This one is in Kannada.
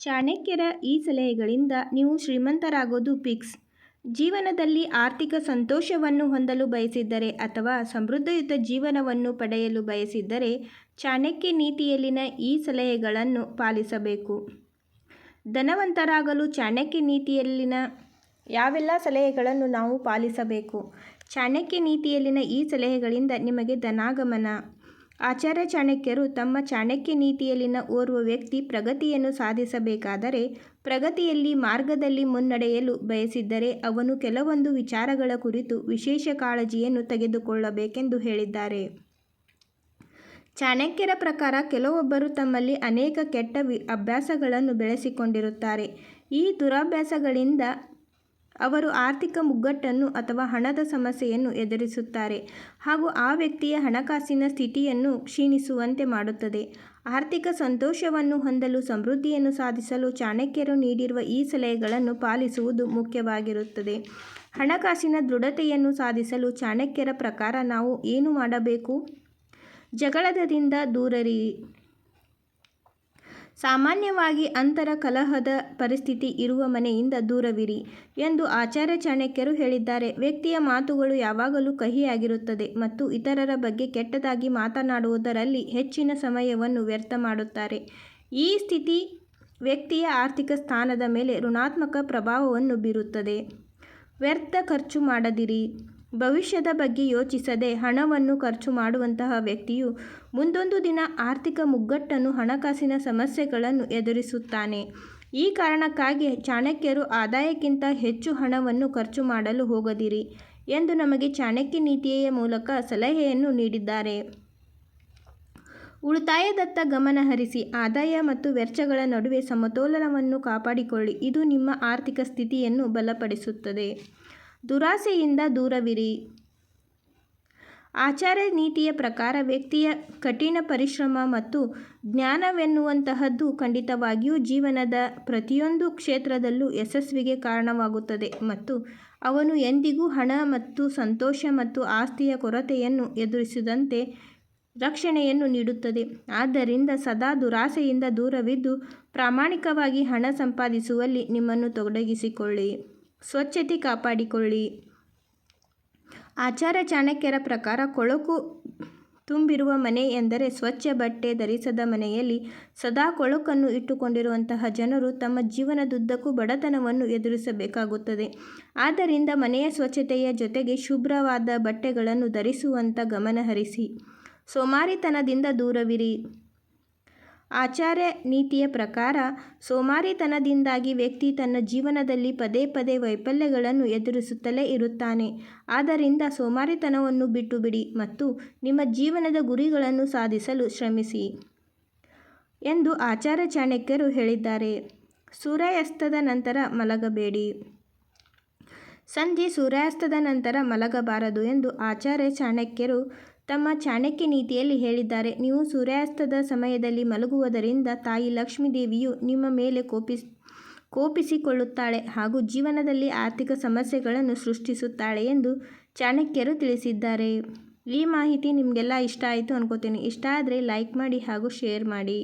ಚಾಣಕ್ಯರ ಈ ಸಲಹೆಗಳಿಂದ ನೀವು ಶ್ರೀಮಂತರಾಗೋದು ಪಿಕ್ಸ್ ಜೀವನದಲ್ಲಿ ಆರ್ಥಿಕ ಸಂತೋಷವನ್ನು ಹೊಂದಲು ಬಯಸಿದ್ದರೆ ಅಥವಾ ಸಮೃದ್ಧಯುತ ಜೀವನವನ್ನು ಪಡೆಯಲು ಬಯಸಿದ್ದರೆ ಚಾಣಕ್ಯ ನೀತಿಯಲ್ಲಿನ ಈ ಸಲಹೆಗಳನ್ನು ಪಾಲಿಸಬೇಕು. ಧನವಂತರಾಗಲು ಚಾಣಕ್ಯ ನೀತಿಯಲ್ಲಿನ ಯಾವೆಲ್ಲ ಸಲಹೆಗಳನ್ನು ನಾವು ಪಾಲಿಸಬೇಕು? ಚಾಣಕ್ಯ ನೀತಿಯಲ್ಲಿನ ಈ ಸಲಹೆಗಳಿಂದ ನಿಮಗೆ ಧನಾಗಮನ. ಆಚಾರ್ಯ ಚಾಣಕ್ಯರು ತಮ್ಮ ಚಾಣಕ್ಯ ನೀತಿಯಲ್ಲಿನ ಓರ್ವ ವ್ಯಕ್ತಿ ಪ್ರಗತಿಯನ್ನು ಸಾಧಿಸಬೇಕಾದರೆ, ಪ್ರಗತಿಯಲ್ಲಿ ಮಾರ್ಗದಲ್ಲಿ ಮುನ್ನಡೆಯಲು ಬಯಸಿದ್ದರೆ ಅವನು ಕೆಲವೊಂದು ವಿಚಾರಗಳ ಕುರಿತು ವಿಶೇಷ ಕಾಳಜಿಯನ್ನು ತೆಗೆದುಕೊಳ್ಳಬೇಕೆಂದು ಹೇಳಿದ್ದಾರೆ. ಚಾಣಕ್ಯರ ಪ್ರಕಾರ ಕೆಲವೊಬ್ಬರು ತಮ್ಮಲ್ಲಿ ಅನೇಕ ಕೆಟ್ಟ ಅಭ್ಯಾಸಗಳನ್ನು ಬೆಳೆಸಿಕೊಂಡಿರುತ್ತಾರೆ. ಈ ದುರಭ್ಯಾಸಗಳಿಂದ ಅವರು ಆರ್ಥಿಕ ಮುಗ್ಗಟ್ಟನ್ನು ಅಥವಾ ಹಣದ ಸಮಸ್ಯೆಯನ್ನು ಎದುರಿಸುತ್ತಾರೆ ಹಾಗೂ ಆ ವ್ಯಕ್ತಿಯ ಹಣಕಾಸಿನ ಸ್ಥಿತಿಯನ್ನು ಕ್ಷೀಣಿಸುವಂತೆ ಮಾಡುತ್ತದೆ. ಆರ್ಥಿಕ ಸಂತೋಷವನ್ನು ಹೊಂದಲು ಸಮೃದ್ಧಿಯನ್ನು ಸಾಧಿಸಲು ಚಾಣಕ್ಯರು ನೀಡಿರುವ ಈ ಸಲಹೆಗಳನ್ನು ಪಾಲಿಸುವುದು ಮುಖ್ಯವಾಗಿರುತ್ತದೆ. ಹಣಕಾಸಿನ ದೃಢತೆಯನ್ನು ಸಾಧಿಸಲು ಚಾಣಕ್ಯರ ಪ್ರಕಾರ ನಾವು ಏನು ಮಾಡಬೇಕು? ಜಗಳದಿಂದ ದೂರವಿರಿ. ಸಾಮಾನ್ಯವಾಗಿ ಅಂತರ ಕಲಹದ ಪರಿಸ್ಥಿತಿ ಇರುವ ಮನೆಯಿಂದ ದೂರವಿರಿ ಎಂದು ಆಚಾರ್ಯ ಚಾಣಕ್ಯರು ಹೇಳಿದ್ದಾರೆ. ವ್ಯಕ್ತಿಯ ಮಾತುಗಳು ಯಾವಾಗಲೂ ಕಹಿಯಾಗಿರುತ್ತದೆ ಮತ್ತು ಇತರರ ಬಗ್ಗೆ ಕೆಟ್ಟದಾಗಿ ಮಾತನಾಡುವುದರಲ್ಲಿ ಹೆಚ್ಚಿನ ಸಮಯವನ್ನು ವ್ಯರ್ಥ ಮಾಡುತ್ತಾರೆ. ಈ ಸ್ಥಿತಿ ವ್ಯಕ್ತಿಯ ಆರ್ಥಿಕ ಸ್ಥಾನದ ಮೇಲೆ ಋಣಾತ್ಮಕ ಪ್ರಭಾವವನ್ನು ಬೀರುತ್ತದೆ. ವ್ಯರ್ಥ ಖರ್ಚು ಮಾಡದಿರಿ. ಭವಿಷ್ಯದ ಬಗ್ಗೆ ಯೋಚಿಸದೆ ಹಣವನ್ನು ಖರ್ಚು ಮಾಡುವಂತಹ ವ್ಯಕ್ತಿಯು ಮುಂದೊಂದು ದಿನ ಆರ್ಥಿಕ ಮುಗ್ಗಟ್ಟನ್ನು ಹಣಕಾಸಿನ ಸಮಸ್ಯೆಗಳನ್ನು ಎದುರಿಸುತ್ತಾನೆ. ಈ ಕಾರಣಕ್ಕಾಗಿ ಚಾಣಕ್ಯರು ಆದಾಯಕ್ಕಿಂತ ಹೆಚ್ಚು ಹಣವನ್ನು ಖರ್ಚು ಮಾಡಲು ಹೋಗದಿರಿ ಎಂದು ನಮಗೆ ಚಾಣಕ್ಯ ನೀತಿಯ ಮೂಲಕ ಸಲಹೆಯನ್ನು ನೀಡಿದ್ದಾರೆ. ಉಳಿತಾಯದತ್ತ ಗಮನ ಹರಿಸಿ. ಆದಾಯ ಮತ್ತು ವೆಚ್ಚಗಳ ನಡುವೆ ಸಮತೋಲನವನ್ನು ಕಾಪಾಡಿಕೊಳ್ಳಿ. ಇದು ನಿಮ್ಮ ಆರ್ಥಿಕ ಸ್ಥಿತಿಯನ್ನು ಬಲಪಡಿಸುತ್ತದೆ. ದುರಾಸೆಯಿಂದ ದೂರವಿರಿ. ಆಚಾರ್ಯ ನೀತಿಯ ಪ್ರಕಾರ ವ್ಯಕ್ತಿಯ ಕಠಿಣ ಪರಿಶ್ರಮ ಮತ್ತು ಜ್ಞಾನವೆನ್ನುವಂತಹದ್ದು ಖಂಡಿತವಾಗಿಯೂ ಜೀವನದ ಪ್ರತಿಯೊಂದು ಕ್ಷೇತ್ರದಲ್ಲೂ ಯಶಸ್ವಿಗೆ ಕಾರಣವಾಗುತ್ತದೆ ಮತ್ತು ಅವನು ಎಂದಿಗೂ ಹಣ ಮತ್ತು ಸಂತೋಷ ಮತ್ತು ಆಸ್ತಿಯ ಕೊರತೆಯನ್ನು ಎದುರಿಸದಂತೆ ರಕ್ಷಣೆಯನ್ನು ನೀಡುತ್ತದೆ. ಆದ್ದರಿಂದ ಸದಾ ದುರಾಸೆಯಿಂದ ದೂರವಿದ್ದು ಪ್ರಾಮಾಣಿಕವಾಗಿ ಹಣ ಸಂಪಾದಿಸುವಲ್ಲಿ ನಿಮ್ಮನ್ನು ತೊಡಗಿಸಿಕೊಳ್ಳಿ. ಸ್ವಚ್ಛತೆ ಕಾಪಾಡಿಕೊಳ್ಳಿ. ಆಚಾರ ಚಾಣಕ್ಯರ ಪ್ರಕಾರ ಕೊಳಕು ತುಂಬಿರುವ ಮನೆ ಎಂದರೆ ಸ್ವಚ್ಛ ಬಟ್ಟೆ ಧರಿಸದ ಮನೆಯಲ್ಲಿ ಸದಾ ಕೊಳಕನ್ನು ಇಟ್ಟುಕೊಂಡಿರುವಂತಹ ಜನರು ತಮ್ಮ ಜೀವನದುದ್ದಕ್ಕೂ ಬಡತನವನ್ನು ಎದುರಿಸಬೇಕಾಗುತ್ತದೆ. ಆದ್ದರಿಂದ ಮನೆಯ ಸ್ವಚ್ಛತೆಯ ಜೊತೆಗೆ ಶುಭ್ರವಾದ ಬಟ್ಟೆಗಳನ್ನು ಧರಿಸುವಂಥ ಗಮನಹರಿಸಿ ಸೋಮಾರಿತನದಿಂದ ದೂರವಿರಿ. ಆಚಾರ್ಯ ನೀತಿಯ ಪ್ರಕಾರ ಸೋಮಾರಿತನದಿಂದಾಗಿ ವ್ಯಕ್ತಿ ತನ್ನ ಜೀವನದಲ್ಲಿ ಪದೇ ಪದೇ ವೈಫಲ್ಯಗಳನ್ನು ಎದುರಿಸುತ್ತಲೇ ಇರುತ್ತಾನೆ. ಆದ್ದರಿಂದ ಸೋಮಾರಿತನವನ್ನು ಬಿಟ್ಟುಬಿಡಿ ಮತ್ತು ನಿಮ್ಮ ಜೀವನದ ಗುರಿಗಳನ್ನು ಸಾಧಿಸಲು ಶ್ರಮಿಸಿ ಎಂದು ಆಚಾರ್ಯ ಚಾಣಕ್ಯರು ಹೇಳಿದ್ದಾರೆ. ಸೂರ್ಯಾಸ್ತದ ನಂತರ ಮಲಗಬೇಡಿ. ಸಂಜೆ ಸೂರ್ಯಾಸ್ತದ ನಂತರ ಮಲಗಬಾರದು ಎಂದು ಆಚಾರ್ಯ ಚಾಣಕ್ಯರು ತಮ್ಮ ಚಾಣಕ್ಯ ನೀತಿಯಲ್ಲಿ ಹೇಳಿದ್ದಾರೆ. ನೀವು ಸೂರ್ಯಾಸ್ತದ ಸಮಯದಲ್ಲಿ ಮಲಗುವುದರಿಂದ ತಾಯಿ ಲಕ್ಷ್ಮೀದೇವಿಯು ನಿಮ್ಮ ಮೇಲೆ ಕೋಪಿಸ್, ಕೋಪಿಸಿಕೊಳ್ಳುತ್ತಾಳೆ ಹಾಗೂ ಜೀವನದಲ್ಲಿ ಆರ್ಥಿಕ ಸಮಸ್ಯೆಗಳನ್ನು ಸೃಷ್ಟಿಸುತ್ತಾಳೆ ಎಂದು ಚಾಣಕ್ಯರು ತಿಳಿಸಿದ್ದಾರೆ. ಈ ಮಾಹಿತಿ ನಿಮಗೆಲ್ಲ ಇಷ್ಟ ಆಯಿತು ಅನ್ಕೋತೀನಿ. ಇಷ್ಟ ಆದರೆ ಲೈಕ್ ಮಾಡಿ ಹಾಗೂ ಶೇರ್ ಮಾಡಿ.